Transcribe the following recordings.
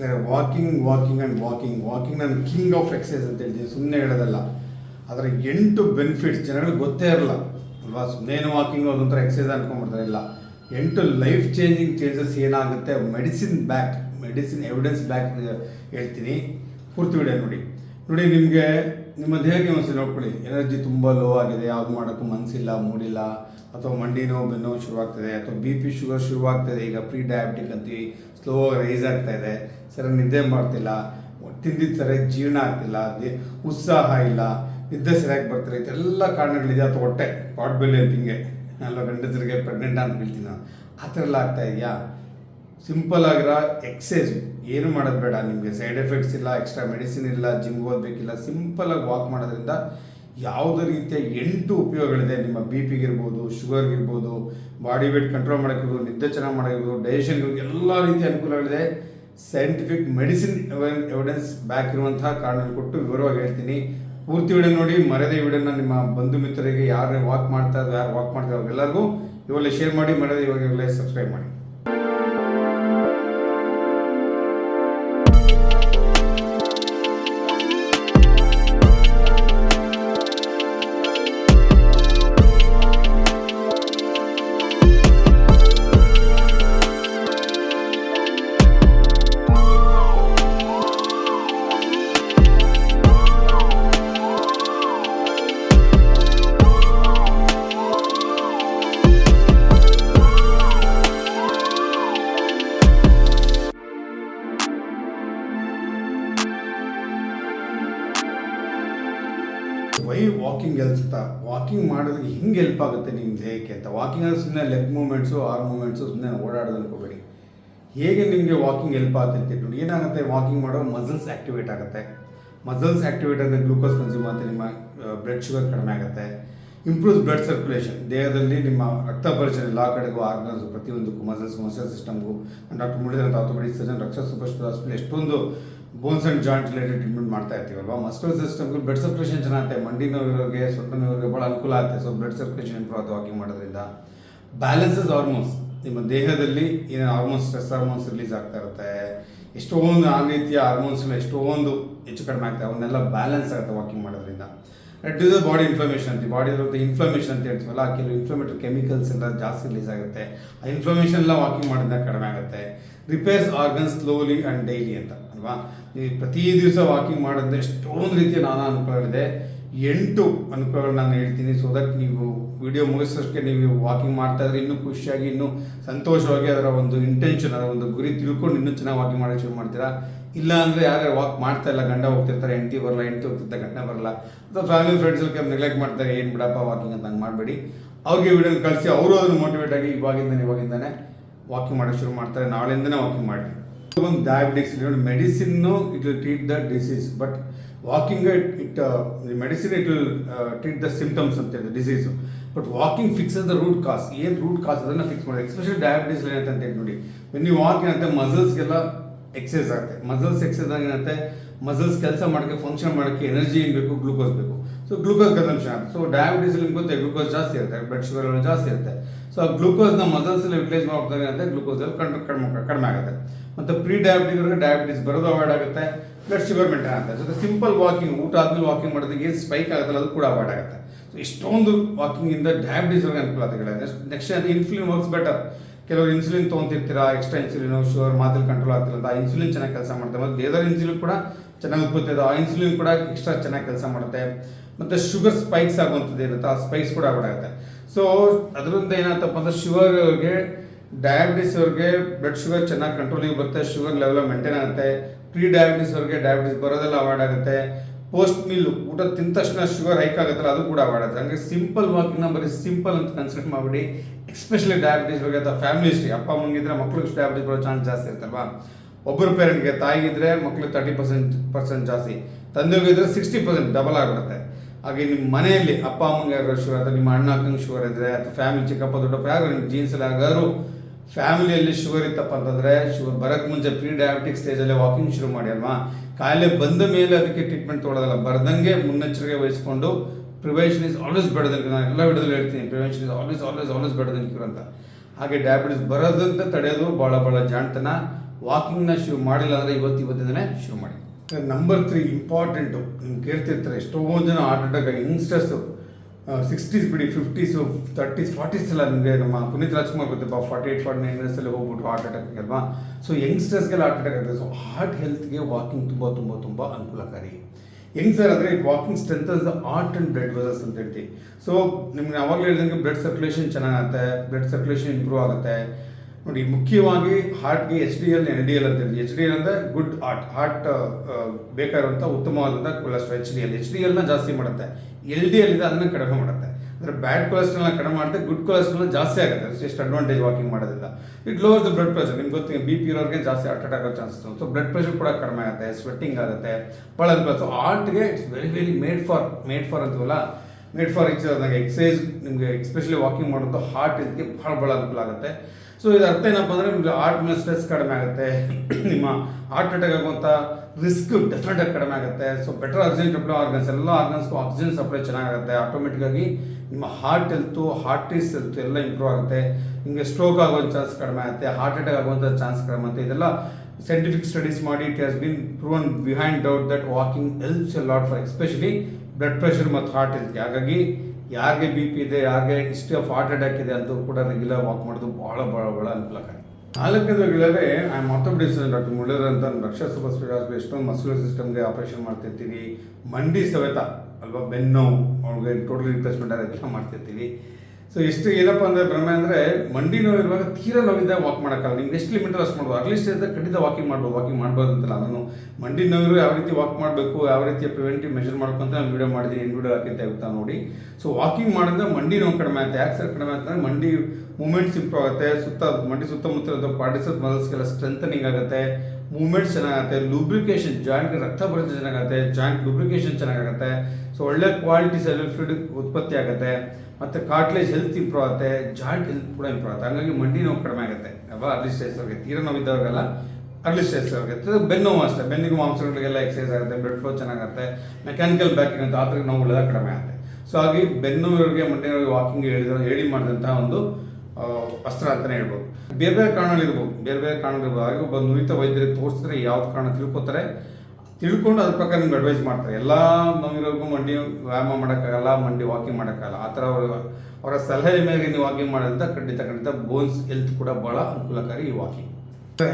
Walking walking and walking walking ನಾನು king of exercise ಅಂತ ಹೇಳ್ತೀನಿ ಸುಮ್ಮನೆ ಹೇಳೋದಲ್ಲ. ಅದರ ಎಂಟು ಬೆನಿಫಿಟ್ಸ್ ಜನಗಳಿಗೆ ಗೊತ್ತೇ ಇರಲ್ಲ. ಅಲ್ವಾ? ಸುಮ್ಮನೆ ವಾಕಿಂಗ್ ಅದೊಂಥರ ಎಕ್ಸಸೈಸ್ ಅನ್ಕೊಂಡ್ಬಿಡ್ತಾರೆ. ಇಲ್ಲ. ಎಂಟು ಲೈಫ್ ಚೇಂಜಿಂಗ್ ಚೇಂಜಸ್ ಏನಾಗುತ್ತೆ? Medicine back medicine evidence back ಹೇಳ್ತೀನಿ. ಪೂರ್ತಿ ವಿಡಿಯೋ ನೋಡಿ. ನೋಡಿ, ನಿಮಗೆ ನಿಮ್ಮ ದೇಹಕ್ಕೆ ಒಂದ್ಸಲ ನೋಡ್ಕೊಳ್ಳಿ. ಎನರ್ಜಿ ತುಂಬ ಲೋ ಆಗಿದೆ. ಯಾವ್ದು ಮಾಡೋಕ್ಕೂ ಮನಸ್ಸಿಲ್ಲ ಮೂಡಿಲ್ಲ. ಅಥವಾ ಮಂಡಿ ನೋವು ಬೆನ್ನು ಶುರುವಾಗ್ತದೆ, ಅಥವಾ ಬಿ ಪಿ ಶುಗರ್ ಶುರುವಾಗ್ತದೆ, ಈಗ ಪ್ರೀ ಡಯಾಬಿಟಿಕ್ ಅಂತೀವಿ ಸ್ಲೋ ರೈಸ್ ಆಗ್ತಾ ಇದೆ. ಸರಿ, ನಿದ್ದೆ ಮಾಡ್ತಿಲ್ಲ ತಿಂದಿದ್ದ ಸರಿಯಾಗಿ ಜೀರ್ಣ ಆಗ್ತಿಲ್ಲ ಉತ್ಸಾಹ ಇಲ್ಲ, ನಿದ್ದೆ ಸರಿಯಾಗಿ ಬರ್ತಾರೆ ಇದೆಲ್ಲ ಕಾರಣಗಳಿದೆ. ಅಥವಾ ಹೊಟ್ಟೆ ಪಾಟ್ ಬೆಲೆ ಅಂತ ಹಿಂಗೆ. ಎಲ್ಲ ಗಂಡಸರಿಗೆ ಪ್ರೆಗ್ನೆಂಟ್ ಅಂತ ಹೇಳ್ತೀನಿ ನಾನು. ಆ ಥರ ಎಲ್ಲ ಆಗ್ತಾ ಇದೆಯಾ? ಸಿಂಪಲ್ ಆಗಿರೋ ಎಕ್ಸಸೈಸ್ ಏನು ಮಾಡೋದು ಬೇಡ. ನಿಮಗೆ ಸೈಡ್ ಎಫೆಕ್ಟ್ಸ್ ಇಲ್ಲ ಎಕ್ಸ್ಟ್ರಾ ಮೆಡಿಸಿನ್ ಇಲ್ಲ ಜಿಮ್ಗೆ ಓದಬೇಕಿಲ್ಲ ಆಗಿ ವಾಕ್ ಮಾಡೋದ್ರಿಂದ ಯಾವುದೇ ರೀತಿಯ ಎಂಟು ಉಪಯೋಗಗಳಿದೆ. ನಿಮ್ಮ ಬಿ ಪಿಗಿರ್ಬೋದು ಶುಗರ್ಗಿರ್ಬೋದು ಬಾಡಿ ವೇಟ್ ಕಂಟ್ರೋಲ್ ಮಾಡೋಕ್ಕಿರ್ಬೋದು ನಿದ್ದೆ ಚೆನ್ನಾಗಿ ಮಾಡೋಕ್ಕಿರ್ಬೋದು ಇರ್ಬೋದು ಎಲ್ಲ ರೀತಿಯ ಅನುಕೂಲಗಳಿದೆ. ಸೈಂಟಿಫಿಕ್ ಮೆಡಿಸಿನ್ ಎವಿಡೆನ್ಸ್ ಬ್ಯಾಕ್ ಇರುವಂತಹ ಕಾರಣ ಕೊಟ್ಟು ವಿವರವಾಗಿ ಹೇಳ್ತೀನಿ. ಪೂರ್ತಿ ವಿಡಿಯೋ ನೋಡಿ ಮರದ ವಿಡಿಯೋನ ನಿಮ್ಮ ಬಂಧು ಮಿತ್ರರಿಗೆ ಯಾರು ವಾಕ್ ಮಾಡ್ತಾ ಇದ್ದಾರೆ, ಯಾರು ವಾಕ್ ಮಾಡ್ತಾರೆ ಎಲ್ಲರಿಗೂ ಇವಾಗಲೇ ಶೇರ್ ಮಾಡಿ ಮರದ ಇವಾಗಲೇ ಸಬ್ಸ್ಕ್ರೈಬ್ ಮಾಡಿ. ವೈ ವಾಕಿಂಗ್ ಅಂತ. ವಾಕಿಂಗ್ ಮಾಡೋದಕ್ಕೆ ಹಿಂಗೆ ಹೆಲ್ಪ್ ಆಗುತ್ತೆ ನಿಮ್ಮ ದೇಹಕ್ಕೆ ಅಂತ. ವಾಕಿಂಗ್ ಅಂದರೆ ಸುಮ್ಮನೆ ಲೆಗ್ ಮೂಮೆಂಟ್ಸು ಆರ್ ಮೂಮೆಂಟ್ಸು ಸುಮ್ಮನೆ ಓಡಾಡೋದು ಅನ್ಕೋಬೇಡಿ. ಹೇಗೆ ನಿಮಗೆ ವಾಕಿಂಗ್ ಹೆಲ್ಪ್ ಆಗುತ್ತೆ ನೋಡಿ ಏನಾಗುತ್ತೆ? ವಾಕಿಂಗ್ ಮಾಡೋ ಮಸಲ್ಸ್ ಆ್ಯಕ್ಟಿವೇಟ್ ಆಗುತ್ತೆ. ಮಸಲ್ಸ್ ಆ್ಯಕ್ಟಿವೇಟ್ ಅಂದರೆ ಗ್ಲೂಕೋಸ್ ಕನ್ಸ್ಯೂಮ್ ಆಗುತ್ತೆ, ನಿಮ್ಮ ಬ್ಲಡ್ ಶುಗರ್ ಕಡಿಮೆ ಆಗುತ್ತೆ. ಇಂಪ್ರೂವ್ಸ್ ಬ್ಲಡ್ ಸರ್ಕ್ಯುಲೇಷನ್ ದೇಹದಲ್ಲಿ ನಿಮ್ಮ ರಕ್ತ ಪರಿಚಯ ಎಲ್ಲ ಕಡೆಗೂ ಆರ್ಗನ್ಸ್ ಪ್ರತಿಯೊಂದಕ್ಕೂ ಮಸಲ್ಸ್ ಮಸಲ್ ಸಿಸ್ಟಮ್ಗೂ doctor ಮುಡಿದಂಥ orthopaedic surgeon Raksha super hospital ಎಷ್ಟೊಂದು bones and joint related treatment ಮಾಡ್ತಾ ಇರ್ತೀವಲ್ವಾ? ಮಸ್ಕಲ್ ಸಿಸ್ಟಮ್ಗೆ ಬ್ಲಡ್ ಸರ್ಕ್ಯುಲೇಷನ್ ಚೆನ್ನಾಗುತ್ತೆ. ಮಂಡಿ ನೋವಿರೋರಿಗೆ ಸೊಟ್ಟ ನೋವಿರೋರಿಗೆ ಭಾಳ ಅನುಕೂಲ ಆಗುತ್ತೆ. So blood circulation improve walking ಮಾಡೋದ್ರಿಂದ. ಬ್ಯಾಲೆನ್ಸಸ್ ಹಾರ್ಮೋನ್ಸ್ ನಿಮ್ಮ ದೇಹದಲ್ಲಿ ಏನು ಹಾರ್ಮೋನ್ಸ್ ಸ್ಟ್ರೆಸ್ ಹಾರ್ಮೋನ್ಸ್ ರಿಲೀಸ್ ಆಗ್ತಾ ಇರುತ್ತೆ. ಎಷ್ಟೊಂದು ಆ ರೀತಿಯ ಹಾರ್ಮೋನ್ಸ್ಗಳು ಎಷ್ಟೊಂದು ಹೆಚ್ಚು ಕಡಿಮೆ ಆಗ್ತವೆ ಅವನ್ನೆಲ್ಲ ಬ್ಯಾಲೆನ್ಸ್ ಆಗುತ್ತೆ ವಾಕಿಂಗ್ ಮಾಡೋದ್ರಿಂದ. ರೆಡ್ಯೂಸ್ ಬಾಡಿ ಇನ್ಫ್ಲಮೇಷನ್ ಅಂತ ಬಾಡಿ ಇರುತ್ತೆ ಇನ್ಫ್ಲಮೇಷನ್ ಅಂತ ಹೇಳ್ತೀವಲ್ಲ, ಕೆಲವು ಇನ್ಫ್ಲಮೇಟರಿ ಕೆಮಿಕಲ್ಸ್ ಎಲ್ಲ ಜಾಸ್ತಿ ರಿಲೀಸ್ ಆಗುತ್ತೆ. ಆ ಇನ್ಫ್ಲಮೇಷನ್ ಎಲ್ಲ ವಾಕಿಂಗ್ ಮಾಡೋದ್ರಿಂದ ಕಡಿಮೆ ಆಗುತ್ತೆ. Repairs organ slowly and daily ಅಂತ, ಅಲ್ವಾ? ನೀವು ಪ್ರತಿ ದಿವಸ ವಾಕಿಂಗ್ ಮಾಡೋದ್ರಿಂದ ಎಷ್ಟೊಂದು ರೀತಿಯ ನಾನಾ ಅನುಕೂಲಗಳಿದೆ. ಎಂಟು ಅನುಕೂಲಗಳು ನಾನು ಹೇಳ್ತೀನಿ ಸೊ ದಟ್ ನೀವು ವಿಡಿಯೋ ಮುಗಿಸೋಷ್ಟಕ್ಕೆ ನೀವು ವಾಕಿಂಗ್ ಮಾಡ್ತಾ ಇದ್ರೆ ಇನ್ನೂ ಖುಷಿಯಾಗಿ, ಇನ್ನೂ ಸಂತೋಷವಾಗಿ ಅದರ ಒಂದು ಇಂಟೆನ್ಷನ್ ಅದರ ಒಂದು ಗುರಿ ತಿಳ್ಕೊಂಡು ಇನ್ನೂ ಚೆನ್ನಾಗಿ ವಾಕಿಂಗ್ ಮಾಡೋಕ್ಕೆ ಶುರು ಮಾಡ್ತೀರಾ? ಇಲ್ಲ ಅಂದರೆ ಯಾರ್ಯಾರು ವಾಕ್ ಮಾಡ್ತಾ ಇಲ್ಲ, ಗಂಡ ಹೋಗ್ತಿರ್ತಾರೆ, ಹೆಂಡತಿ ಬರಲ್ಲ, ಹೆಂಡತಿ ಹೋಗ್ತಿರ್ತಾರೆ, ಗಂಡ ಬರಲ್ಲ. ಅಥವಾ ಫ್ಯಾಮಿಲಿ ಫ್ರೆಂಡ್ಸ್ ನೆಗ್ಲೆಕ್ಟ್ ಮಾಡ್ತಾರೆ, ಏನು ಬಿಡಪ್ಪ ವಾಕಿಂಗ್ ಅಂತ ಹಂಗೆ ಮಾಡಬೇಡಿ. ಅವ್ರಿಗೆ ವಿಡಿಯೋನ ಕಳಿಸಿ, ಅವರು ಅದನ್ನು ಮೋಟಿವೇಟ್ ಆಗಿ ಇವಾಗಿಂದ ಇವಾಗಿಂದನೇ ವಾಕಿಂಗ್ ಮಾಡೋಕ್ಕೆ ಶುರು ಮಾಡ್ತಾರೆ. ನಾಳೆಯಿಂದನೇ ವಾಕಿಂಗ್ ಮಾಡಿ ಒಂದು diabetics medicine it will treat the disease but walking it medicine it will treat the symptoms ಅಂತ ಹೇಳಿ disease but walking fix the root cause ಏನು ರೂಟ್ ಕಾಸ್ ಅದನ್ನು ಫಿಕ್ಸ್ ಮಾಡಿ. ಎಸ್ಪೆಷಲಿ ಡಯಾಬಿಟಿಸ್ ಏನಂತ ಅಂತ ಹೇಳಿ ನೋಡಿ. ನೀವು ವಾಕ್ ಏನಂತೆ ಮಸಲ್ಸ್ಗೆಲ್ಲ ಎಕ್ಸಸೈಸ್ ಆಗುತ್ತೆ. ಮಸಲ್ಸ್ ಎಕ್ಸಸೈಸ್ ಏನಂತೆ? ಮಸಲ್ಸ್ ಕೆಲಸ ಮಾಡೋಕ್ಕೆ ಫಂಕ್ಷನ್ ಮಾಡೋಕ್ಕೆ ಎನರ್ಜಿ ಏನು ಬೇಕು? ಗ್ಲೂಕೋಸ್ ಬೇಕು. ಸೊ ಗ್ಲೂಕೋಸ್ ಕನ್ಸಂಪ್ಷನ್ ಆಗುತ್ತೆ ಸೊ ಡಯಾಬಿಟೀಸ್ ಗೊತ್ತೆ ಗ್ಲೂಕೋಸ್ ಜಾಸ್ತಿ ಇರುತ್ತೆ ಬ್ಲಡ್ ಶುಗರ್ ಜಾಸ್ತಿ ಇರುತ್ತೆ. ಸೊ ಆ ಗ್ಲೂಕೋಸ್ನ ಮಸಲ್ಸಲ್ಲಿ ಯುಟಿಲೈಸ್ ಮಾಡ್ತಾರೆ ಅಂತ ಗ್ಲೂಕೋಸ್ ಎಲ್ಲ ಕಂಟ್ರೋಲ್ ಕಡಿಮೆ ಕಡಿಮೆ ಆಗುತ್ತೆ. ಮತ್ತು ಪ್ರೀ ಡಯಾಬಿಟಿಕ್ವರೆಗೆ ಡಯಾಬಿಟಿಸ್ ಬರೋದು ಅವಾಯ್ಡ್ ಆಗುತ್ತೆ. ಬ್ಲಡ್ ಶುಗರ್ ಮೇಂಟೈನ್ ಆಗುತ್ತೆ. ಜೊತೆ ಸಿಂಪಲ್ ವಾಕಿಂಗ್ ಊಟ ಆದ್ಮೇಲೆ ವಾಕಿಂಗ್ ಮಾಡೋದಕ್ಕೆ ಏನು ಸ್ಪೈಕ್ ಆಗುತ್ತಲ್ಲ, ಅದು ಕೂಡ ಅವಾಯ್ಡ್ ಆಗುತ್ತೆ. ಸೊ ಇಷ್ಟೊಂದು ವಾಕಿಂಗಿಂದ ಡಯಾಬಿಟಿಸ್ ಅವ್ರಿಗೆ ಆಗುತ್ತೆ ನೆಕ್ಸ್ಟ್ ಅದು ಇನ್ಸುಲಿನ್ ವರ್ಕ್ಸ್ ಬೆಟರ್ ಕೆಲವರು ಇನ್ಸುಲಿನ್ ತೊಗೊಂತಿರ್ತೀರಾ ಎಕ್ಸ್ಟ್ರಾ ಇನ್ಸುಲಿನ್ ಶುಗರ್ ಮಾತ್ರ ಕಂಟ್ರೋಲ್ ಆಗ್ತಿಲ್ಲ ಆ ಇನ್ಸುಲಿನ್ ಚೆನ್ನಾಗಿ ಕೆಲಸ ಮಾಡುತ್ತೆ. ಮತ್ತು ದೇದರ್ ಇನ್ಸುಲಿನ್ ಕೂಡ ಚೆನ್ನಾಗಿ ಉತ್ಪತ್ತಿ ಆ ಇನ್ಸುಲಿನ್ ಕೂಡ ಎಕ್ಸ್ಟ್ರಾ ಚೆನ್ನಾಗಿ ಕೆಲಸ ಮಾಡುತ್ತೆ. ಮತ್ತು ಶುಗರ್ ಸ್ಪೈಕ್ಸ್ ಆಗುವಂಥದ್ದು ಇರುತ್ತೆ. ಆ ಸ್ಪೈಕ್ಸ್ ಕೂಡ ಆಗುತ್ತೆ. ಸೊ ಅದರಿಂದ ಏನಾಗ್ತಪ್ಪ ಅಂದ್ರೆ ಅವ್ರಿಗೆ ಡಯಾಬಿಟಿಸ್ ಅವ್ರಿಗೆ ಬ್ಲಡ್ ಶುಗರ್ ಚೆನ್ನಾಗಿ ಕಂಟ್ರೋಲಿಗೆ ಬರುತ್ತೆ ಶುಗರ್ ಲೆವೆಲ್ ಮೇಂಟೈನ್ ಆಗುತ್ತೆ. ಪ್ರೀ ಡಯಾಬಿಟಿಸ್ ಅವ್ರಿಗೆ ಡಯಾಬಿಟಿಸ್ ಬರೋದೆಲ್ಲ ಅವಾಯ್ಡ್ ಆಗುತ್ತೆ. ಪೋಸ್ಟ್ ಮೀಲ್ ಊಟ ತಿಂದ ತಕ್ಷಣ ಶುಗರ್ ಹೈಕ್ ಆಗುತ್ತಲ್ಲ, ಅದು ಕೂಡ ಅವಾಯ್ಡ್ ಆಗುತ್ತೆ. ಹಂಗೆ ಸಿಂಪಲ್ ವಾಕಿಂಗ್ನ ಬರೀ ಸಿಂಪಲ್ ಅಂತ ಕನ್ಸಿಡರ್ ಮಾಡಿಬಿಡಿ. ಎಸ್ಪೆಷಲಿ ಡಯಾಬಿಟಿಸ್ ಬಗ್ಗೆ ಅಥವಾ ಫ್ಯಾಮಿಲಿ ಹಿಸ್ಟ್ರಿ ಅಪ್ಪ ಅಮ್ಮಂಗಿದ್ರೆ ಮಕ್ಳಿಗೆ ಡಯಾಬಿಟಿಸ್ ಬರೋ ಚಾನ್ಸ್ ಜಾಸ್ತಿ ಇರ್ತಲ್ವಾ ಒಬ್ಬರು ಪೇರೆಂಟ್ಗೆ ತಾಯಿಗಿದ್ರೆ ಮಕ್ಳಿಗೆ ತರ್ಟಿ ಪರ್ಸೆಂಟ್ ಪರ್ಸೆಂಟ್ ಜಾಸ್ತಿ. ತಂದೆಗಿದ್ರೆ ಸಿಕ್ಸ್ಟಿ ಪರ್ಸೆಂಟ್ ಡಬಲ್ ಆಗಿಬಿಡುತ್ತೆ. ಹಾಗೆ ನಿಮ್ಮ ಮನೆಯಲ್ಲಿ ಅಪ್ಪ, ಅಮ್ಮಂಗೆ ಯಾರು ಶುಗರ್ ಅಥವಾ ನಿಮ್ಮ ಅಣ್ಣ, ಅಕ್ಕಂಗೆ ಶುಗರ್ ಇದ್ದರೆ ಅಥವಾ ಫ್ಯಾಮಿಲಿ ಚಿಕ್ಕಪ್ಪ, ದೊಡ್ಡಪ್ಪ, ಯಾರು ನಿಮ್ಮ ಜೀನ್ಸಲ್ಲಿ ಯಾರು ಫ್ಯಾಮಿಲಿಯಲ್ಲಿ ಶುಗರ್ ಇತ್ತಪ್ಪ ಅಂತಂದರೆ, ಶುಗರ್ ಬರೋಕ್ಕೆ ಮುಂಚೆ ಪ್ರೀ ಡಯಾಬಿಟಿಕ್ ಸ್ಟೇಜಲ್ಲೇ ವಾಕಿಂಗ್ ಶುರು ಮಾಡಿ ಅಲ್ವಾ? ಕಾಯಿಲೆ ಬಂದ ಮೇಲೆ ಅದಕ್ಕೆ ಟ್ರೀಟ್ಮೆಂಟ್ ತೊಗೊಳೋದಲ್ಲ, ಬರ್ದಂಗೆ ಮುನ್ನೆಚ್ಚರಿಕೆ ವಹಿಸ್ಕೊಂಡು prevention is always better than ನಾನು ಎಲ್ಲ ವಿಡಿಯೋದಲ್ಲಿ ಹೇಳ್ತೀನಿ prevention is always always always better cure ಅಂತ. ಹಾಗೆ ಡಯಾಬಿಟಿಸ್ ಬರೋದಂತ ತಡೆಯೋದು ಭಾಳ ಭಾಳ ಜಾಣ್ತನ. ವಾಕಿಂಗ್ನ ಶುರು ಮಾಡಿಲ್ಲ ಅಂದರೆ ಇವತ್ತು, ಇವತ್ತಿಂದನೇ ಶುರು ಮಾಡಿ ನಂಬರ್ ತ್ರೀ ಇಂಪಾರ್ಟೆಂಟು ನಿಮ್ಗೆ ಕೇಳ್ತಿರ್ತಾರೆ ಎಷ್ಟೋ ಜನ ಹಾರ್ಟ್ ಅಟ್ಯಾಕ್ ಯಂಗ್ಸ್ಟರ್ಸು ಸಿಕ್ಸ್ಟೀಸ್ ಬಿಡಿ ಫಿಫ್ಟೀಸು ತರ್ಟೀಸ್ ಫಾರ್ಟೀಸ್ ಎಲ್ಲ ನಿಮಗೆ ನಮ್ಮ ಪುನೀತ್ ರಾಜ್ಕುಮಾರ್ ಗೊತ್ತಪ್ಪ ಫಾರ್ಟಿ ಏಯ್ಟ್ ಫಾರ್ಟಿ ನೈನ್ ಇಯರ್ಸಲ್ಲಿ ಹೋಗ್ಬಿಟ್ಟು ಹಾರ್ಟ್ ಅಟ್ಯಾಕ್ ಅಲ್ವಾ? ಸೊ ಯಂಗ್ಸ್ಟರ್ಸ್ಗೆಲ್ಲ ಹಾರ್ಟ್ ಅಟ್ಯಾಕ್ ಆಗುತ್ತೆ ಸೊ ಹಾರ್ಟ್ ಹೆಲ್ತ್ಗೆ ವಾಕಿಂಗ್ ತುಂಬ ತುಂಬ ತುಂಬ ಅನುಕೂಲಕಾರಿ. ಯಂಗ್ ಸರ್ ಅಂದರೆ walking strengthens the heart and blood vessels ಅಂತ ಹೇಳ್ತೀವಿ. ಸೊ ನಿಮ್ಗೆ ಅವಾಗಲೇ ಹೇಳಿದಂಗೆ ಬ್ಲಡ್ ಸರ್ಕ್ಯುಲೇಷನ್ ಚೆನ್ನಾಗುತ್ತೆ ಬ್ಲಡ್ ಸರ್ಕ್ಯುಲೇಷನ್ ಇಂಪ್ರೂವ್ ಆಗುತ್ತೆ. ನೋಡಿ, ಮುಖ್ಯವಾಗಿ ಹಾರ್ಟ್ಗೆ H D L N D L ಅಂತ ಎಚ್ ಡಿ ಎಲ್ ಅಂದರೆ ಗುಡ್ ಹಾರ್ಟ್. ಹಾರ್ಟ್ ಬೇಕಾಗಿರುವಂಥ ಉತ್ತಮವಾದಂಥ cholesterol H D L H D ಎಲ್ನ ಜಾಸ್ತಿ ಮಾಡುತ್ತೆ. ಎಲ್ ಡಿ ಎಲ್ ಇದೆ ಅದನ್ನು ಕಡಿಮೆ ಮಾಡುತ್ತೆ. ಅಂದರೆ ಬ್ಯಾಡ್ ಕೊಲೆಸ್ಟ್ರಾಲ್ನ ಕಡಿಮೆ ಮಾಡುತ್ತೆ ಗುಡ್ ಕೊಲೆಸ್ಟ್ರಾಲ್ ಜಾಸ್ತಿ ಆಗುತ್ತೆ. ಎಷ್ಟು ಅಡ್ವಾಂಟೇಜ್ ವಾಕಿಂಗ್ ಮಾಡೋದಿಲ್ಲ it lower the blood pressure ನಿಮ್ಗೆ ಗೊತ್ತಿಲ್ಲ ಬಿ ಪಿ ಇರೋರಿಗೆ ಜಾಸ್ತಿ ಹಾರ್ಟ್ ಅಟ್ಯಾಕ್ ಆಗೋ ಚಾನ್ಸಸ್ ಸೊ ಬ್ಲಡ್ ಪ್ರೆಷರ್ ಕೂಡ ಕಡಿಮೆ ಆಗುತ್ತೆ. ಸ್ವೆಟ್ಟಿಂಗ್ ಆಗುತ್ತೆ. ಭಾಳ so ಹಾರ್ಟ್ಗೆ it's very very made for made for ಅಂತೀವಲ್ಲ. ಮೇಡ್ ಫಾರ್ ಎಕ್ಸರ್ಸೈಸ್ ಎಕ್ಸಸೈಸ್ ನಿಮಗೆ ಎಸ್ಪೆಷಲಿ ವಾಕಿಂಗ್ ಮಾಡೋದು ಹಾರ್ಟ್ ಇದಕ್ಕೆ ಭಾಳ ಭಾಳ ಅನುಕೂಲ ಆಗುತ್ತೆ. ಸೊ ಇದು ಅರ್ಥ ಏನಪ್ಪ ಅಂದರೆ ನಿಮಗೆ ಹಾರ್ಟ್ ಮೇಲೆ ಸ್ಟ್ರೆಸ್ ಕಡಿಮೆ ಆಗುತ್ತೆ. ನಿಮ್ಮ ಹಾರ್ಟ್ ಅಟ್ಯಾಕ್ ಆಗುವಂಥ ರಿಸ್ಕ್ ಡೆಫಿನೆಟಾಗಿ ಕಡಿಮೆ ಆಗುತ್ತೆ. So better oxygen supply organs ಎಲ್ಲ ಆರ್ಗನ್ಸ್ಗೂ ಆಕ್ಸಿಜನ್ ಸಪ್ಲೈ ಚೆನ್ನಾಗುತ್ತೆ ಆಟೋಮೆಟಿಕ್ಕಾಗಿ ನಿಮ್ಮ ಹಾರ್ಟ್ ಹೆಲ್ತು ಹಾರ್ಟಿಸ್ ಹೆಲ್ತ್ ಎಲ್ಲ ಇಂಪ್ರೂವ್ ಆಗುತ್ತೆ. ನಿಮಗೆ ಸ್ಟ್ರೋಕ್ ಆಗುವಂಥ ಚಾನ್ಸ್ ಕಡಿಮೆ ಆಗುತ್ತೆ. ಹಾರ್ಟ್ ಅಟ್ಯಾಕ್ ಆಗುವಂಥ ಚಾನ್ಸ್ ಕಡಿಮೆ ಆಗುತ್ತೆ. ಇದೆಲ್ಲ ಸೈಂಟಿಫಿಕ್ ಸ್ಟಡೀಸ್ ಮಾಡಿ it has been proven behind doubt that walking helps a lot for especially blood pressure ಮತ್ತು ಹಾರ್ಟ್ ಹೆಲ್ತ್ಗೆ ಹಾಗಾಗಿ ಯಾರಿಗೆ ಬಿ ಪಿ ಇದೆ, ಯಾರಿಗೆ ಹಿಸ್ಟ್ರಿ ಆಫ್ ಹಾರ್ಟ್ ಅಟ್ಯಾಕ್ ಇದೆ ಅಂತೂ ಕೂಡ ರೆಗ್ಯುಲರ್ ವಾಕ್ ಮಾಡೋದು ಭಾಳ ಭಾಳ ಭಾಳ ಅನುಕೂಲಕಾರಿ ನಾಲ್ಕನೇದು ಗೆಳೆಯರೆ ಐ ಆಮ್ ಆರ್ಥೋಪೆಡಿಕ್ಸ್ ಡಾಕ್ಟರ್ ಮುಳ್ಳರ್ ಅಂತ ರಕ್ಷಾ ಸೂಪರ್ ಎಷ್ಟೊಂದು ಮಸ್ಕ್ಯುಲರ್ ಸಿಸ್ಟಮ್ಗೆ ಆಪರೇಷನ್ ಮಾಡ್ತಿರ್ತೀವಿ ಮಂಡಿ ಸವೆತ, ಅಲ್ವಾ ಬೆನ್ನು ಅವ್ರಿಗೆ ಟೋಟಲ್ ರಿಪ್ಲೇಸ್ಮೆಂಟ್ ಅದೆಲ್ಲ ಮಾಡ್ತಿರ್ತೀವಿ ಸೊ ಎಷ್ಟು ಏನಪ್ಪ ಅಂದರೆ ಭ್ರಮೆ ಅಂದರೆ ಮಂಡಿ ನೋವು ಇರುವಾಗ ತೀರಾ ನೋವಿಂದ ವಾಕ್ ಮಾಡೋಕ್ಕಲ್ಲ ನಿಮ್ಗೆ ಎಷ್ಟು ಲಿಮಿಟ್ ಅಷ್ಟು ಮಾಡ್ಬೋದು? ಅಟ್ಲೀಸ್ಟ್ ಇದ್ದಾಗ ಖಂಡಿತ ವಾಕಿಂಗ್ ಮಾಡ್ಬೋದು. ವಾಕಿಂಗ್ ಮಾಡ್ಬೋದು ಅಂತ ನಾನು ಮಂಡಿ ನೋವಿರು ಯಾವ ರೀತಿ ವಾಕ್ ಮಾಡಬೇಕು, ಯಾವ ರೀತಿ ಪ್ರಿವೆಂಟಿವ್ ಮೆಷರ್ ಮಾಡ್ಕೊಂತ ನಾನು ವೀಡಿಯೋ ಮಾಡಿದ್ದೀನಿ. ಏನು ವೀಡಿಯೋ ಹಾಕಿಂತ ಗೊತ್ತಾ ನೋಡಿ. ಸೊ ವಾಕಿಂಗ್ ಮಾಡಿದ್ರೆ ಮಂಡಿ ನೋವು ಕಡಿಮೆ ಆಗುತ್ತೆ. ಯಾಕೆ ಸರ್ ಕಡಿಮೆ ಆಯ್ತಂದ್ರೆ ಮಂಡಿ ಮೂಮೆಂಟ್ಸ್ ಇಂಪ್ರೂವ್ ಆಗುತ್ತೆ. ಸುತ್ತ, ಮಂಡಿ ಸುತ್ತಮುತ್ತ ಇರೋ ಮಸಲ್ಸ್ಗೆಲ್ಲ ಸ್ಟ್ರೆಂಥನಿಂಗ್ ಆಗುತ್ತೆ. ಮೂಮೆಂಟ್ಸ್ ಚೆನ್ನಾಗುತ್ತೆ ಲೂಬ್ರಿಕೇಶನ್ ಜಾಯಿಂಟ್ಗೆ ರಕ್ತ ಬರೋದು ಚೆನ್ನಾಗುತ್ತೆ ಜಾಯಿಂಟ್ ಲೂಬ್ರಿಕೇಶನ್ ಚೆನ್ನಾಗುತ್ತೆ ಸೊ ಒಳ್ಳೆ ಕ್ವಾಲಿಟಿ ಸೆಲ್ಫ್ ಫುಡ್ ಉತ್ಪತ್ತಿ ಆಗುತ್ತೆ. ಮತ್ತು ಕಾರ್ಟ್ಲೇಜ್ ಹೆಲ್ತ್ ಇಂಪ್ರೂವ್ ಆಗುತ್ತೆ. ಜಾಯಿಂಟ್ ಹೆಲ್ತ್ ಕೂಡ ಇಂಪ್ರೂವ್ ಆಗುತ್ತೆ. ಹಾಗಾಗಿ ಮಂಡಿ ನೋವು ಕಡಿಮೆ ಆಗುತ್ತೆ. ಅಲ್ವಾ? ಅರ್ಲಿ ಸ್ಟೇಜ್ ಅವ್ರಿಗೆ. ತೀರಾ ನೋವಿದ್ದವ್ರಿಗೆಲ್ಲ ಅರ್ಲಿ ಸ್ಟೇಜ್ ಅವ್ರಿಗೆ. ಬೆನ್ನು ಅಷ್ಟೇ. ಬೆನ್ನಿಗೆ ಮಾಂಸಗಳಿಗೆಲ್ಲ ಎಕ್ಸಸೈಸ್ ಆಗುತ್ತೆ. ಬ್ಲಡ್ ಫ್ಲೋ ಚೆನ್ನಾಗುತ್ತೆ. ಮೆಕ್ಯಾನಿಕಲ್ ಬ್ಯಾಕಿಂಗ್ ಅಂತ ಆ ಥರ ನೋವುಗಳೆಲ್ಲ ಕಡಿಮೆ ಆಗುತ್ತೆ. ಸೊ ಹಾಗೆ ಬೆನ್ನುವರಿಗೆ ಮಂಡಿ ನೋವಿಗೆ ವಾಕಿಂಗ್ ಹೇಳಿದ, ಹೇಳಿ ಮಾಡಿದಂಥ ಒಂದು ಅಸ್ತ್ರ ಅಂತಲೇ ಹೇಳ್ಬೋದು. ಬೇರೆ ಬೇರೆ ಕಾರಣಗಳಿರ್ಬೋದು. ಬೇರೆ ಬೇರೆ ಕಾರಣಗಳಿರ್ಬೋದು. ಹಾಗೆ ಒಬ್ಬ ನುರಿತ ವೈದ್ಯರಿಗೆ ತೋರಿಸಿದ್ರೆ ಯಾವ್ದು ಕಾರಣ ತಿಳ್ಕೊತಾರೆ. ತಿಳ್ಕೊಂಡು ಅದ್ರ ಪ್ರಕಾರ ನಿಮ್ಗೆ ಅಡ್ವೈಸ್ ಮಾಡ್ತಾರೆ. ಎಲ್ಲ ನಮಗಿರೋರ್ಗೂ ಮಂಡಿ ವ್ಯಾಯಾಮ ಮಾಡೋಕ್ಕಾಗಲ್ಲ, ಮಂಡಿ ವಾಕಿಂಗ್ ಮಾಡೋಕ್ಕಾಗಲ್ಲ. ಆ ಥರ ಅವರು, ಅವರ ಸಲಹೆ ಮೇಲೆ ನೀವು ವಾಕಿಂಗ್ ಮಾಡೋದಂತ ಖಂಡಿತ ಖಂಡಿತ ಬೋನ್ಸ್ ಹೆಲ್ತ್ ಕೂಡ ಭಾಳ ಅನುಕೂಲಕಾರಿ ಈ ವಾಕಿಂಗ್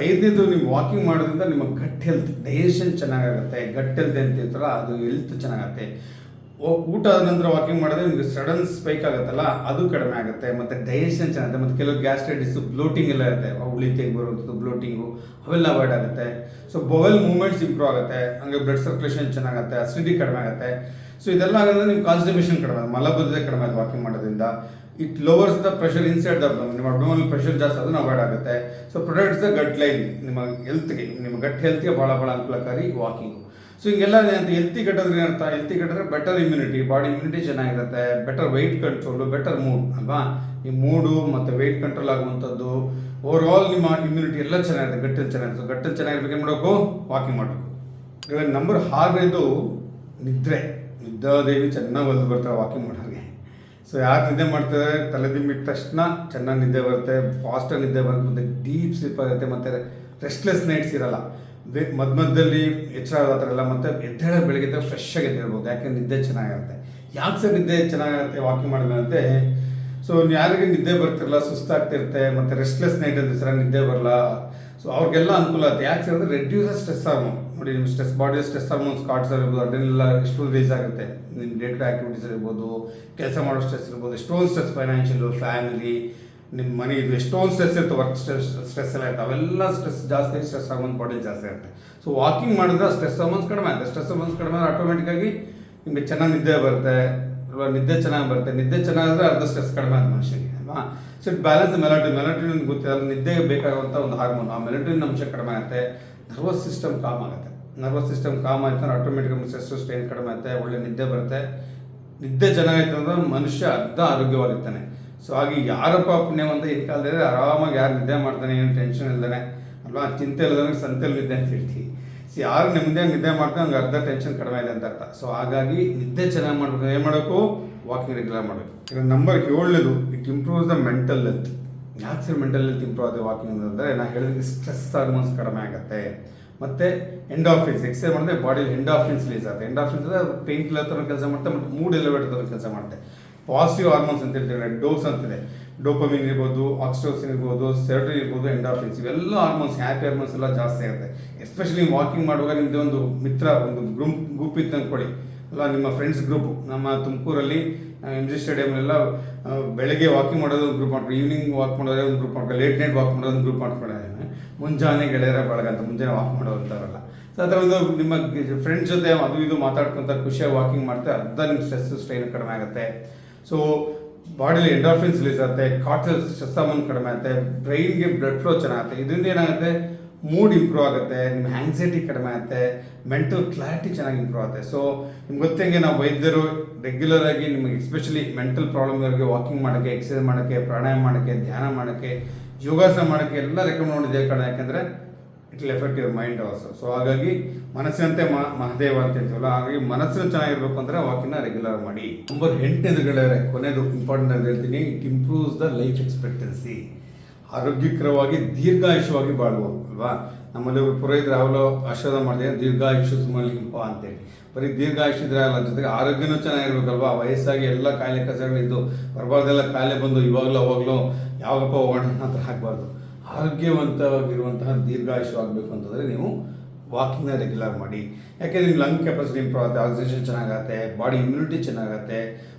ಐದನೇದು ನೀವು ವಾಕಿಂಗ್ ಮಾಡೋದ್ರಿಂದ ನಿಮ್ಮ ಗಟ್ ಹೆಲ್ತ್ ಡೈಜೆಷನ್ ಚೆನ್ನಾಗಾಗುತ್ತೆ. ಗಟ್ ಹೆಲ್ತ್ ಅಂತ ಹೇಳ್ತಾರಲ್ಲ, ಅದು ಹೆಲ್ತ್ ಚೆನ್ನಾಗತ್ತೆ. ಊಟ ಆದ ನಂತರ ವಾಕಿಂಗ್ ಮಾಡಿದ್ರೆ ನಿಮಗೆ ಸಡನ್ ಸ್ಪೈಕ್ ಆಗುತ್ತಲ್ಲ, ಅದು ಕಡಿಮೆ ಆಗುತ್ತೆ. ಮತ್ತು ಡೈಜೆಷನ್ ಚೆನ್ನಾಗುತ್ತೆ. ಮತ್ತು ಕೆಲವು ಗ್ಯಾಸ್ಟ್ರೈಟಿಸ್ ಬ್ಲೋಟಿಂಗ್ ಎಲ್ಲ ಇರುತ್ತೆ. ಉಳಿ ತೆಗೆ ಬರುವಂಥದ್ದು ಬ್ಲೋಟಿಂಗು ಅವೆಲ್ಲ ಅವಾಯ್ಡ್ ಆಗುತ್ತೆ. ಸೊ ಬೊವೆಲ್ ಮೂವ್ಮೆಂಟ್ಸ್ ಇಂಪ್ರೂವ್ ಆಗುತ್ತೆ. ಹಂಗೆ ಬ್ಲಡ್ ಸರ್ಕ್ಯುಲೇಷನ್ ಚೆನ್ನಾಗುತ್ತೆ. ಅಸಿಡಿಟಿ ಕಡಿಮೆ ಆಗುತ್ತೆ. ಸೊ ಇದೆಲ್ಲ ಆಗೋದ್ರೆ ನಿಮ್ಮ ಕಾನ್ಸ್ಟಿಬೇಷನ್ ಕಡಿಮೆ ಆಗುತ್ತೆ. ಮಲಬದ್ಧತೆ ಕಡಿಮೆ ಆಗುತ್ತೆ ವಾಕಿಂಗ್ ಮಾಡೋದ್ರಿಂದ. It lowers the pressure inside the ನಿಮ್ಮ ಅಬ್ಡೋಮಲ್ ಪ್ರೆಷರ್ ಜಾಸ್ತಿ ಅದನ್ನು ಅವಾಯ್ಡ್ ಆಗುತ್ತೆ. So protects the gut line ನಿಮ್ಮ ಹೆಲ್ತ್ಗೆ ನಿಮ್ಮ ಗಟ್ ಹೆಲ್ತ್ಗೆ ಭಾಳ ಭಾಳ ಅನುಕೂಲಕಾರಿ ವಾಕಿಂಗ್ ಸೊ ಹಿಂಗೆಲ್ಲ ಹೆಲ್ತಿ ಕಟ್ಟೋದ್ರೆ ಏನರ್ಥ? ಹೆಲ್ತಿ ಕಟ್ಟಿದ್ರೆ ಬೆಟರ್ ಇಮ್ಯುನಿಟಿ ಬಾಡಿ ಇಮ್ಯುನಿಟಿ ಚೆನ್ನಾಗಿರುತ್ತೆ better weight control better mood ಅಲ್ವಾ? ಈ ಮೂಡು ಮತ್ತು ವೆಯ್ಟ್ ಕಂಟ್ರೋಲ್ ಆಗುವಂಥದ್ದು ಓವರ್ ಆಲ್ ನಿಮ್ಮ ಇಮ್ಯುನಿಟಿ ಎಲ್ಲ ಚೆನ್ನಾಗಿರುತ್ತೆ ಗಟ್ಟಲ್ಲಿ ಚೆನ್ನಾಗಿರುತ್ತೆ. ಗಟ್ಟಲು ಚೆನ್ನಾಗಿರ್ಬೇಕು, ಏನು ಮಾಡಬೇಕು? ವಾಕಿಂಗ್ ಮಾಡಬೇಕು. ಇವಾಗ ನಂಬರ್ ಹಾರೈದು ನಿದ್ರೆ. ನಿದ್ದಾದೇವಿ ಚೆನ್ನಾಗಿ ಒಲ್ದು ಬರ್ತಾರೆ ವಾಕಿಂಗ್ ಮಾಡೋರಿಗೆ ಸೊ ಯಾರು ನಿದ್ದೆ ಮಾಡ್ತಾರೆ? ತಲೆ ದಿಂಬಿಟ್ಟ ತಕ್ಷಣ ಚೆನ್ನಾಗಿ ನಿದ್ದೆ ಬರುತ್ತೆ ಫಾಸ್ಟಾಗಿ ನಿದ್ದೆ ಬರುತ್ತೆ, ಮತ್ತು ಡೀಪ್ ಸ್ಲೀಪ್ ಆಗುತ್ತೆ, ಮತ್ತು ರೆಸ್ಟ್ಲೆಸ್ ನೈಟ್ಸ್ ಇರಲ್ಲ. ಮಧ್ಯ ಮಧ್ಯದಲ್ಲಿ ಎಚ್ಚರ ಆ ಥರ ಎಲ್ಲ ಮತ್ತು ಎದ್ದೇಳ ಬೆಳಗ್ಗೆ ಫ್ರೆಶ್ ಆಗಿ ಎದ್ದೇಳ್ಬೋದು, ಯಾಕೆ ನಿದ್ದೆ ಚೆನ್ನಾಗಿರುತ್ತೆ. ಯಾಕೆ ಸರ್ ನಿದ್ದೆ ಚೆನ್ನಾಗಿರುತ್ತೆ ವಾಕಿಂಗ್ ಮಾಡಿದ್ರೆ ಸೊ ಯಾರಿಗೆ ನಿದ್ದೆ ಬರ್ತಿರಲ್ಲ, ಸುಸ್ತಾಗ್ತಿರುತ್ತೆ, ಮತ್ತು ರೆಸ್ಟ್ಲೆಸ್ ನೈಟ್ ಅಂತ ಸರ್ ನಿದ್ದೆ ಬರಲ್ಲ. ಸೊ ಅವ್ರಿಗೆಲ್ಲ ಅನುಕೂಲ ಆಗುತ್ತೆ. ಯಾಕೆ ಸರ್ ಅಂದರೆ ರೆಡ್ಯೂಸ್ ಸ್ಟ್ರೆಸ್ ಹಾರ್ಮೋನ್ ನೋಡಿ ನಿಮ್ಮ ಸ್ಟ್ರೆಸ್ ಬಾಡಿ ಸ್ಟ್ರೆಸ್ ಹಾರ್ಮೋನ್ಸ್ ಕಾರ್ಡ್ಸ್ ಇರ್ಬೋದು ಅದನ್ನೆಲ್ಲ ಎಷ್ಟೊಂದು ರೇಸ್ ಆಗುತ್ತೆ. ನಿಮ್ಮ ಡೇ ಟು ಆ್ಯಕ್ಟಿವಿಟೀಸ್ ಇರ್ಬೋದು ಕೆಲಸ ಮಾಡೋ ಸ್ಟ್ರೆಸ್ ಇರ್ಬೋದು, ಎಷ್ಟೊಂದು ಸ್ಟ್ರೆಸ್ ಫೈನಾನ್ಷಿಯಲು ಫ್ಯಾಮಿಲಿ ನಿಮ್ಮ ಮನೆ ಇದು ಎಷ್ಟೊಂದು ಸ್ಟ್ರೆಸ್ ಇರುತ್ತೆ ವರ್ಕ್ ಸ್ಟ್ರೆಸ್ ಸ್ಟ್ರೆಸ್ ಎಲ್ಲ ಇರ್ತವೆ ಅವೆಲ್ಲ ಸ್ಟ್ರೆಸ್ ಜಾಸ್ತಿ ಸ್ಟ್ರೆಸ್ ಆಗೋದು ಬಾಡಿ ಜಾಸ್ತಿ ಆಗುತ್ತೆ. ಸೊ ವಾಕಿಂಗ್ ಮಾಡಿದ್ರೆ ಸ್ಟ್ರೆಸ್ ಹಾರ್ಮೋನ್ಸ್ ಕಡಿಮೆ ಆಗುತ್ತೆ. ಸ್ಟ್ರೆಸ್ ಹಾರ್ಮೋನ್ಸ್ ಕಡಿಮೆ ಆದರೆ ಆಟೋಮೆಟಿಕ್ಕಾಗಿ ನಿಮಗೆ ಚೆನ್ನಾಗಿ ನಿದ್ದೆ ಬರುತ್ತೆ, ಅಲ್ವಾ? ನಿದ್ದೆ ಚೆನ್ನಾಗಿ ಬರುತ್ತೆ. ನಿದ್ದೆ ಚೆನ್ನಾಗಿದ್ರೆ ಅರ್ಧ ಸ್ಟ್ರೆಸ್ ಕಡಿಮೆ ಆಗುತ್ತೆ ಮನುಷ್ಯನಿಗೆ, ಅಲ್ವಾ? So it balance melatonin melatonin ಗೊತ್ತಿಲ್ಲ ನಿದ್ದೆಗೆ ಬೇಕಾಗುವಂಥ ಒಂದು ಹಾರ್ಮೋನ್ ಆ ಮೆಲಟಿನ್ ಅಂಶ ಕಡಿಮೆ ಆಗುತ್ತೆ. ನರ್ವಸ್ ಸಿಸ್ಟಮ್ ಕಾಮ್ ಆಗುತ್ತೆ. ನರ್ವಸ್ ಸಿಸ್ಟಮ್ ಕಾಮ್ ಆಯ್ತು ಅಂದ್ರೆ ಆಟೋಮೆಟಿಕ್ ಸ್ಟ್ರೆಸ್ ಸ್ಟ್ರೈನ್ ಕಡಿಮೆ ಆಗುತ್ತೆ, ಒಳ್ಳೆ ನಿದ್ದೆ ಬರುತ್ತೆ. ನಿದ್ದೆ ಚೆನ್ನಾಗಿತ್ತು ಅಂದ್ರೆ ಮನುಷ್ಯ ಅರ್ಧ ಆರೋಗ್ಯವಾಗಿರ್ತಾನೆ. ಸೊ ಹಾಗೆ ಯಾರಪ್ಪ ಪುಣ್ಯವಂತ ಈ ಕಾಲದಲ್ಲಿ ಆರಾಮಾಗಿ ಯಾರು ನಿದ್ದೆ ಮಾಡ್ತಾನೆ, ಏನು ಟೆನ್ಷನ್ ಇಲ್ದಾನೆ. ಅಲ್ವಾ? ಚಿಂತೆ ಇಲ್ಲದಂಗೆ ಸಂತೆಯಲ್ಲಿ ನಿದ್ದೆ ಅಂತ ಹೇಳ್ತೀವಿ ಸೊ ಯಾರು ನೆಮ್ಮದಿಯಾಗಿ ನಿದ್ದೆ ಮಾಡ್ತಾನೆ, ಹಂಗೆ ಅರ್ಧ ಟೆನ್ಷನ್ ಕಡಿಮೆ ಇದೆ ಅಂತ ಅರ್ಥ. ಸೊ ಹಾಗಾಗಿ ನಿದ್ದೆ ಚೆನ್ನಾಗಿ ಮಾಡಬೇಕು. ಏನು ಮಾಡಬೇಕು? ವಾಕಿಂಗ್ ರೆಗ್ಯುಲರ್ ಮಾಡಬೇಕು. ಈಗ number ಏಳನೇದು it improves the mental health ಯಾಕೆ ಮೆಂಟಲ್ ಹೆಲ್ತ್ ಇಂಪ್ರೂವ್ ಆಗಿದೆ ವಾಕಿಂಗ್ ಅಂದರೆ ನಾನು ಹೇಳಿದ್ರೆ ಸ್ಟ್ರೆಸ್ ಹಾರ್ಮೋನ್ಸ್ ಕಡಿಮೆ ಆಗುತ್ತೆ. ಮತ್ತು ಎಂಡಾಫಿನ್ಸ್ ಎಕ್ಸೈಸ್ ಮಾಡಿದ್ರೆ ಬಾಡಿಲಿ ಎಂಡಾಫಿನ್ಸ್ ರಿಲೀಸ್ ಆಗುತ್ತೆ. ಎಂಡಾಫಿನ್ಸ್ ಅಂದರೆ ಪೇನ್ ಕಿಲ್ಲರ್ ಥರ ಕೆಲಸ ಮಾಡುತ್ತೆ ಮತ್ತು ಮೂಡ್ ಎಲಿವೇಟ್ ಥರ ಕೆಲಸ ಮಾಡುತ್ತೆ ಪಾಸಿಟಿವ್ ಹಾರ್ಮೋನ್ಸ್ ಅಂತ ಹೇಳ್ತಾರೆ ಡೋಸ್ ಅಂತಿದೆ. ಡೋಪಮಿನ್ ಇರ್ಬೋದು ಆಕ್ಸಿಟೋಸಿನ್ ಇರ್ಬೋದು ಸೆರೋಟಿನ್ ಇರ್ಬೋದು ಎಂಡಾಫಿನ್ಸ್ ಇವೆಲ್ಲ ಹಾರ್ಮೋನ್ಸ್ ಹ್ಯಾಪಿ ಹಾರ್ಮೋನ್ಸ್ ಎಲ್ಲ ಜಾಸ್ತಿ ಆಗುತ್ತೆ. ಎಸ್ಪೆಷಲಿ ವಾಕಿಂಗ್ ಮಾಡುವಾಗ ನಿಮ್ಮದೇ ಒಂದು ಮಿತ್ರ, ಒಂದು ಗ್ರೂಪ್ ಗ್ರೂಪ್ ಇತ್ತು ಅಂದ್ಕೊಳ್ಳಿ ಅಲ್ಲ, ನಿಮ್ಮ ಫ್ರೆಂಡ್ಸ್ ಗ್ರೂಪ್ ನಮ್ಮ ತುಮಕೂರಲ್ಲಿ ಎಂ ಜಿ ಸ್ಟೇಡಿಯಮ್ಲೆಲ್ಲ ಬೆಳಗ್ಗೆ ವಾಕಿಂಗ್ ಮಾಡೋದು ಒಂದು ಗ್ರೂಪ್ ಮಾಡ್ಕೊಂಡು. ಈವ್ನಿಂಗ್ ವಾಕ್ ಮಾಡೋದೇ ಒಂದು ಗ್ರೂಪ್ ಮಾಡ್ಕೊಂಡು. ಲೇಟ್ ನೈಟ್ ವಾಕ್ ಮಾಡೋದು ಒಂದು ಗ್ರೂಪ್ ಮಾಡ್ಕೊಂಡಿದ್ದೇನೆ ಮುಂಜಾನೆ ಗೆಳೆಯರ ಬಳಗ ಅಂತ ಮುಂಜಾನೆ ವಾಕ್ ಮಾಡೋವಂಥವ್ರಲ್ಲ. ಸೊ ಅದರ ಒಂದು ನಿಮ್ಮ ಫ್ರೆಂಡ್ಸ್ ಜೊತೆ ಅದು ಇದು ಮಾತಾಡ್ಕೊಂತ ಖುಷಿಯಾಗಿ ವಾಕಿಂಗ್ ಮಾಡ್ತಾರೆ ಅರ್ಧ ನಿಮ್ಮ ಸ್ಟ್ರೆಸ್ ಸ್ಟ್ರೈನ್ ಕಡಿಮೆ ಆಗುತ್ತೆ. ಸೊ ಬಾಡಿಲಿ ಎಂಡಾರ್ಫಿನ್ಸ್ ರಿಲೀಸ್ ಆಗುತ್ತೆ ಕಾರ್ಟಲ್ ಶಸ್ತಾಮನ್ ಕಡಿಮೆ ಆಗುತ್ತೆ ಬ್ರೈನ್ಗೆ ಬ್ಲಡ್ ಫ್ಲೋ ಚೆನ್ನಾಗುತ್ತೆ, ಇದರಿಂದ ಏನಾಗುತ್ತೆ ಮೂಡ್ ಇಂಪ್ರೂವ್ ಆಗುತ್ತೆ ನಿಮ್ಮ ಆಂಗ್ಸೈಟಿ ಕಡಿಮೆ ಆಗುತ್ತೆ ಮೆಂಟಲ್ ಕ್ಲಾರಿಟಿ ಚೆನ್ನಾಗಿ ಇಂಪ್ರೂವ್ ಆಗುತ್ತೆ. ಸೊ ನಿಮ್ಗೆ ಗೊತ್ತಂಗೆ ನಾವು ವೈದ್ಯರು ರೆಗ್ಯುಲರ್ ಆಗಿ ನಿಮಗೆ ಎಸ್ಪೆಷಲಿ ಮೆಂಟಲ್ ಪ್ರಾಬ್ಲಮ್ ಇರೋರಿಗೆ ವಾಕಿಂಗ್ ಮಾಡೋಕ್ಕೆ ಎಕ್ಸಸೈಸ್ ಮಾಡೋಕ್ಕೆ, ಪ್ರಾಣಾಯಾಮ ಮಾಡೋಕ್ಕೆ, ಧ್ಯಾನ ಮಾಡೋಕ್ಕೆ, ಯೋಗಾಸನ ಮಾಡೋಕ್ಕೆ ಎಲ್ಲ ರೆಕಮೆಂಡ್ ಮಾಡಿದೆ ಕಾರಣ ಯಾಕಂದರೆ it will effect your mind also so ಹಾಗಾಗಿ ಮನಸ್ಸಿನಂತೆ ಮಹದೇವ ಅಂತ ಹೇಳ್ತೀವಲ್ಲ, ಹಾಗಾಗಿ ಮನಸ್ಸು ಚೆನ್ನಾಗಿರ್ಬೇಕು ಅಂದರೆ ವಾಕಿನ ರೆಗ್ಯುಲರ್ ಮಾಡಿ. ನಂಬರ್ ಎಂಟನೇದುಗಳೇ ಕೊನೆಯದು ಇಂಪಾರ್ಟೆಂಟ್ ಅಂತ ಹೇಳ್ತೀನಿ it improves the life expectancy ಆರೋಗ್ಯಕರವಾಗಿ ದೀರ್ಘಾಯುಷವಾಗಿ ಬಾಳ್ಬೋದು ಅಲ್ವಾ? ನಮ್ಮಲ್ಲಿ ಒಬ್ಬರು ಪುರೋಹಿತರು ಯಾವಾಗಲೂ ಆಶೀರ್ವಾದ ಮಾಡಿದೆ ದೀರ್ಘಾಯುಷ್ಯ ಸುಮಲಿಂಪ ಅಂತೇಳಿ. ಬರೀ ದೀರ್ಘಾಯುಷ ಇದ್ರೆ ಅಲ್ಲ, ಜೊತೆಗೆ ಆರೋಗ್ಯನೂ ಚೆನ್ನಾಗಿರ್ಬೇಕಲ್ವಾ ವಯಸ್ಸಾಗಿ ಎಲ್ಲ ಕಾಯಿಲೆ ಕಸಗಳಿದ್ದು, ಬರಬಾರ್ದೆಲ್ಲ ಕಾಯಿಲೆ ಬಂದು ಇವಾಗಲೂ ಅವಾಗಲೂ ಯಾವಾಗಪ್ಪ ಹೋಗೋಣ ಅಂತ ಆಗಬಾರ್ದು ಆರೋಗ್ಯವಂತವಾಗಿರುವಂತಹ ದೀರ್ಘಾಯುಷ್ಯ ಆಗಬೇಕು ಅಂತಂದರೆ ನೀವು ವಾಕಿಂಗ್ನ ರೆಗ್ಯುಲರ್ ಮಾಡಿ. ಯಾಕೆ ನಿಮ್ಮ ಲಂಗ್ ಕೆಪಾಸಿಟಿ ಇಂಪ್ರೂವ್ ಆಗುತ್ತೆ ಆಕ್ಸಿಜನ್ ಚೆನ್ನಾಗುತ್ತೆ ಬಾಡಿ ಇಮ್ಯುನಿಟಿ ಚೆನ್ನಾಗುತ್ತೆ,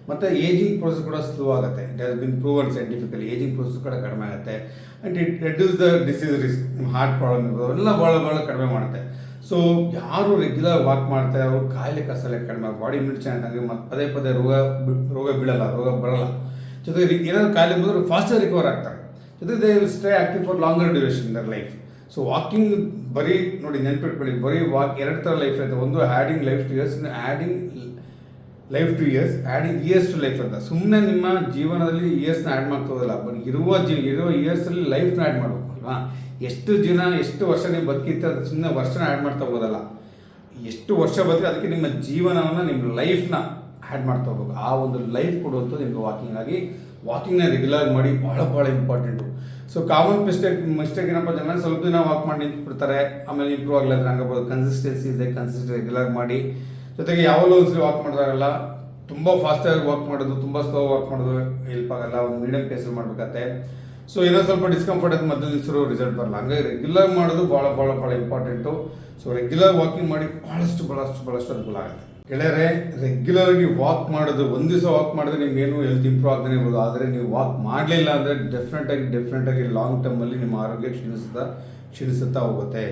ಮತ್ತು ಏಜಿಂಗ್ ಪ್ರೋಸೆಸ್ ಕೂಡ ಸ್ಲೋ ಆಗುತ್ತೆ. It has been proven scientifically aging process ಕೂಡ ಕಡಿಮೆ ಆಗುತ್ತೆ. And it reduce the disease risk ನಿಮ್ಮ ಹಾರ್ಟ್ ಪ್ರಾಬ್ಲಮ್ ಇರ್ಬೋದು, ಎಲ್ಲ ಭಾಳ ಭಾಳ ಕಡಿಮೆ ಮಾಡುತ್ತೆ. ಸೊ ಯಾರು ರೆಗ್ಯುಲರ್ ವಾಕ್ ಮಾಡ್ತಾರೆ ಅವರು ಕಾಯಿಲೆ ಕಸಲೆ ಕಡಿಮೆ ಬಾಡಿ ಇಮ್ಯುನಿಟಿ ಚೆನ್ನಾಗಿ ಮತ್ತು ಪದೇ ಪದೇ ರೋಗ ರೋಗ ಬೀಳಲ್ಲ, ರೋಗ ಬರಲ್ಲ. ಜೊತೆಗೆ ಏನಾದರೂ ಕಾಯಿಲೆ ಬಂದರೂ ಫಾಸ್ಟಾಗಿ ರಿಕವರ್ ಆಗ್ತಾರೆ. ಜೊತೆಗೆ they will stay active for longer duration their life so walking ಬರೀ ನೋಡಿ ನೆನ್ಪಿಟ್ಕೊಳ್ಳಿ, ಬರೀ ವಾಕ್ ಎರಡು ಥರ ಲೈಫ್ ಇರುತ್ತೆ ಒಂದು adding life to years adding life to years adding years to life ಅಂತ. ಸುಮ್ಮನೆ ನಿಮ್ಮ ಜೀವನದಲ್ಲಿ ಇಯರ್ಸ್ನ ಆ್ಯಡ್ ಮಾಡ್ತಾ ಬಟ್ ಇರುವ ಜೀವ ಇರುವ ಇಯರ್ಸಲ್ಲಿ ಲೈಫ್ನ ಆ್ಯಡ್ ಮಾಡಬೇಕು, ಅಲ್ವಾ? ಎಷ್ಟು ದಿನ ಎಷ್ಟು ವರ್ಷ ನೀವು ಅದು ಸುಮ್ಮನೆ ವರ್ಷನ ಆ್ಯಡ್ ಮಾಡ್ತಾ ಹೋಗೋದಲ್ಲ. ಎಷ್ಟು ವರ್ಷ ಬದುಕಿ ಅದಕ್ಕೆ ನಿಮ್ಮ ಜೀವನವನ್ನು, ನಿಮ್ಮ ಲೈಫ್ನ ಆ್ಯಡ್ ಮಾಡ್ತಾ ಹೋಗ್ಬೇಕು. ಆ ಒಂದು ಲೈಫ್ ಕೊಡುವಂಥದ್ದು ನಿಮಗೆ ವಾಕಿಂಗ್ ಆಗಿ ವಾಕಿಂಗ್ನ ರೆಗ್ಯುಲರ್ ಮಾಡಿ ಭಾಳ ಭಾಳ important so common mistake mistake ಏನಪ್ಪ ಜನ ಸ್ವಲ್ಪ ದಿನ ವಾಕ್ ಮಾಡಿ ನಿಂತ್ಬಿಡ್ತಾರೆ. ಆಮೇಲೆ ಇಂಪ್ರೂವ್ ಆಗಲ್ಲ ಅಂದ್ರೆ ಬರೋದು ಕನ್ಸಿಸ್ಟೆನ್ಸಿ ಇದೆ ಕನ್ಸಿಸ್ಟ್ ರೆಗ್ಯುಲರ್ ಮಾಡಿ. ಜೊತೆಗೆ ಯಾವಾಗಲೂ ಒಂದ್ಸರಿ ವಾಕ್ ಮಾಡಿದಾಗಲ್ಲ ತುಂಬ ಫಾಸ್ಟಾಗಿ ವಾಕ್ ಮಾಡೋದು, ತುಂಬ ಸ್ಲೋ ವಾಕ್ ಮಾಡೋದು ಹೆಲ್ಪ್ ಆಗಲ್ಲ, ಒಂದು ಮೀಡಿಯಂ ಪೇಸಲ್ಲಿ ಮಾಡ್ಬೇಕಾಗತ್ತೆ. ಸೊ ಏನೋ ಸ್ವಲ್ಪ ಡಿಸ್ಕಂಫರ್ಟ್ ಆಗಿ ಮೊದಲು ರಿಸಲ್ಟ್ ಬರಲ್ಲ. ಹಂಗಾಗಿ ರೆಗ್ಯುಲರ್ ಮಾಡೋದು ಭಾಳ ಭಾಳ ಭಾಳ ಇಂಪಾರ್ಟೆಂಟು ಸೊ ರೆಗ್ಯುಲರ್ ವಾಕಿಂಗ್ ಮಾಡಿ ಭಾಳಷ್ಟು ಭಾಳಷ್ಟು ಭಾಳಷ್ಟು ಅನುಕೂಲ ಆಗುತ್ತೆ. ಗೆಳೆಯರೆ ರೆಗ್ಯುಲರ್ ಆಗಿ ವಾಕ್ ಮಾಡೋದು ಒಂದು ದಿವಸ ವಾಕ್ ಮಾಡಿದ್ರೆ ನಿಮ್ಗೆ ಏನು ಹೆಲ್ತ್ ಇಂಪ್ರೂವ್ ಆಗದೇ ಇರ್ಬೋದು. ಆದರೆ ನೀವು ವಾಕ್ ಮಾಡಲಿಲ್ಲ ಅಂದರೆ ಡೆಫಿನೆಟ್ ಆಗಿ ಡೆಫಿನೆಟ್ ಆಗಿ ಲಾಂಗ್ ಟರ್ಮಲ್ಲಿ ನಿಮ್ಮ ಆರೋಗ್ಯ ಕ್ಷೀಣಿಸ್ತಾ ಕ್ಷೀಣಿಸುತ್ತಾ ಹೋಗುತ್ತೆ.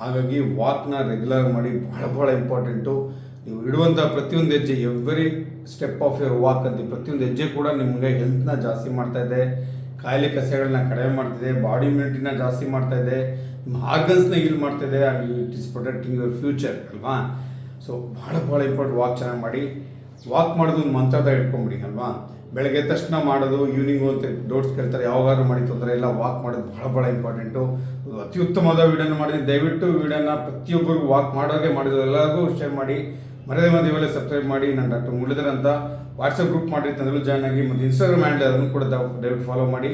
ಹಾಗಾಗಿ ವಾಕ್ನ ರೆಗ್ಯುಲರ್ ಮಾಡಿ ಭಾಳ ಭಾಳ ಇಂಪಾರ್ಟೆಂಟು ನೀವು ಇಡುವಂಥ ಪ್ರತಿಯೊಂದು ಹೆಜ್ಜೆ every step of your walk ಅಂತ ಪ್ರತಿಯೊಂದು ಹೆಜ್ಜೆ ಕೂಡ ನಿಮಗೆ ಹೆಲ್ತ್ನ ಜಾಸ್ತಿ ಮಾಡ್ತಾ ಇದೆ. ಕಾಯಿಲೆ ಕಸೆಗಳನ್ನ ಕಡಿಮೆ ಮಾಡ್ತಿದೆ ಬಾಡಿ ಇಮ್ಯುನಿಟಿನ ಜಾಸ್ತಿ ಮಾಡ್ತಾ ಇದೆ, ನಿಮ್ಮ ಆರ್ಗನ್ಸ್ನ ಹೀಲ್ ಮಾಡ್ತಾ ಇದೆ it is protecting your future ಅಲ್ವಾ? ಸೊ ಭಾಳ ಭಾಳ ಇಂಪಾರ್ಟೆಂಟ್ ವಾಕ್ ಚೆನ್ನಾಗಿ ಮಾಡಿ. ವಾಕ್ ಮಾಡೋದು ಒಂದು ಮಂತ್ರದ ಇಟ್ಕೊಂಬಿಡಿ, ಅಲ್ವಾ? ಬೆಳಗ್ಗೆ ತಕ್ಷಣ ಮಾಡೋದು ಈವ್ನಿಂಗು ಅಂತ ಡೋಟ್ಸ್ ಕೇಳ್ತಾರೆ, ಯಾವಾಗಾದ್ರೂ ಮಾಡಿ ತೊಂದರೆ ಇಲ್ಲ ವಾಕ್ ಮಾಡೋದು ಭಾಳ ಭಾಳ ಇಂಪಾರ್ಟೆಂಟು ಅತ್ಯುತ್ತಮವಾದ ವೀಡಿಯೋನ ಮಾಡಿದ್ದೀನಿ ದಯವಿಟ್ಟು ವಿಡಿಯೋನ ಪ್ರತಿಯೊಬ್ಬರಿಗೂ ವಾಕ್ ಮಾಡೋಗೆ ಮಾಡಿದ್ರು ಎಲ್ಲರಿಗೂ ಶೇರ್ ಮಾಡಿ. ಮರದೇ ಮದುವೆ ಇವೆಲ್ಲ ಸಬ್ಸ್ಕ್ರೈಬ್ ಮಾಡಿ. ನಾನು ಡಾಕ್ಟರ್ ಮುರಳೀಧರ್ ಅಂತ ವಾಟ್ಸಪ್ ಗ್ರೂಪ್ ಮಾಡಿರ್ತೀನಿ ತಂದ್ರೆ ಜಾಯ್ನ್ ಆಗಿ ಮತ್ತು ಇನ್ಸ್ಟಾಗ್ರಾಮ್ ಹ್ಯಾಂಡಲ್ ಅದನ್ನು ಕೂಡ ದಯ- ದಯವಿಟ್ಟು ಫಾಲೋ ಮಾಡಿ.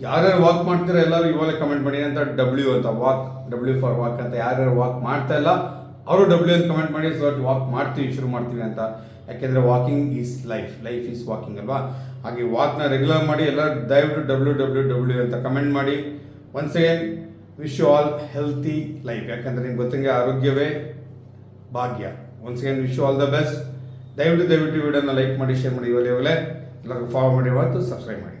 ಯಾರ್ಯಾರು ವಾಕ್ ಮಾಡ್ತೀರಾ ಎಲ್ಲರೂ ಇವಾಗಲೇ ಕಮೆಂಟ್ ಮಾಡಿ. ಅಂತ ಡಬ್ಲ್ಯೂ ಅಂತ ವಾಕ್ ಡಬ್ಲ್ಯೂ ಫಾರ್ ವಾಕ್ ಅಂತ ಯಾರ್ಯಾರು ವಾಕ್ ಮಾಡ್ತಾ ಇಲ್ಲ ಅವರು ಡಬ್ಲ್ಯೂ ಎಲ್ ಕಮೆಂಟ್ ಮಾಡಿ ಸೊ ವಾಕ್ ಮಾಡ್ತೀವಿ, ಶುರು ಮಾಡ್ತೀವಿ ಅಂತ. ಯಾಕೆಂದರೆ walking is life life is walking ಅಲ್ವಾ? ಹಾಗೆ ವಾಕ್ನ ರೆಗ್ಯುಲರ್ ಮಾಡಿ, ಎಲ್ಲ ದಯವಿಟ್ಟು ಡಬ್ಲ್ಯೂ ಡಬ್ಲ್ಯೂ ಡಬ್ಲ್ಯೂ ಅಂತ ಕಮೆಂಟ್ ಮಾಡಿ. Once again wish you all healthy life ಯಾಕಂದರೆ ನಿಮ್ಗೆ ಗೊತ್ತಂಗೆ ಆರೋಗ್ಯವೇ ಭಾಗ್ಯ. Once again wish you all the best ದಯವಿಟ್ಟು ದಯವಿಟ್ಟು ವಿಡಿಯೋನ ಲೈಕ್ ಮಾಡಿ ಶೇರ್ ಮಾಡಿ ಇವಾಗಲೇ ಎಲ್ಲರಿಗೂ ಫಾಲೋ ಮಾಡಿ. ಮತ್ತು ಸಬ್ಸ್ಕ್ರೈಬ್ ಮಾಡಿ.